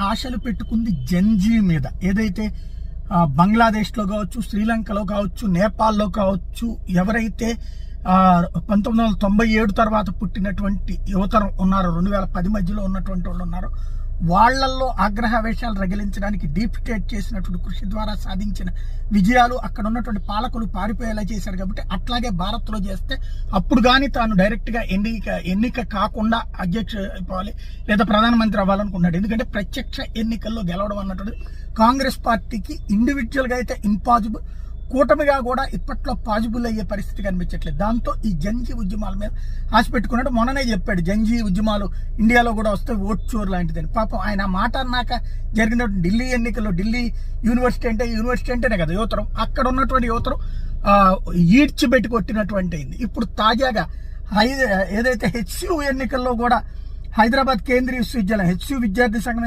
ఆశలు పెట్టుకుంది జంజీ మీద. ఏదైతే బంగ్లాదేశ్లో కావచ్చు శ్రీలంకలో కావచ్చు నేపాల్లో కావచ్చు ఎవరైతే పంతొమ్మిది వందల తొంభై ఏడు తర్వాత పుట్టినటువంటి యువతరం ఉన్నారు. రెండు వేల పది మధ్యలో ఉన్నటువంటి వాళ్ళు ఉన్నారు. వాళ్ళల్లో ఆగ్రహవేశాలు రగిలించడానికి డీప్ స్టేట్ చేసినటువంటి కృషి ద్వారా సాధించిన విజయాలు అక్కడ ఉన్నటువంటి పాలకులు పారిపోయేలా చేశారు కాబట్టి అట్లాగే భారత్లో చేస్తే అప్పుడు కానీ తాను డైరెక్ట్గా ఎన్నిక ఎన్నిక కాకుండా అధ్యక్ష అయిపోవాలి లేదా ప్రధానమంత్రి అవ్వాలనుకున్నాడు. ఎందుకంటే ప్రత్యక్ష ఎన్నికల్లో గెలవడం అన్నటువంటి కాంగ్రెస్ పార్టీకి ఇండివిజువల్గా అయితే ఇంపాసిబుల్ కూటమిగా కూడా ఇప్పట్లో పాజిబుల్ అయ్యే పరిస్థితి కనిపించట్లేదు. దాంతో ఈ జంజీ ఉద్యమాల మీద ఆశ పెట్టుకున్నాడు మొన్ననే చెప్పాడు. జంజీ ఉద్యమాలు ఇండియాలో కూడా వస్తే ఓట్ చోర్ లాంటిదని. పాపం ఆయన మాట అన్నాక జరిగిన ఢిల్లీ ఎన్నికల్లో ఢిల్లీ యూనివర్సిటీ అంటే యూనివర్సిటీ అంటేనే కదా యువతరం. అక్కడ ఉన్నటువంటి యువతరం ఈడ్చి ఈడ్చిపెట్టి కొట్టినటువంటి అయింది. ఇప్పుడు తాజాగా హై ఏదైతే హెచ్యు ఎన్నికల్లో కూడా హైదరాబాద్ కేంద్రీయ విశ్వవిద్యాలయం హెచ్యు విద్యార్థి సంఘం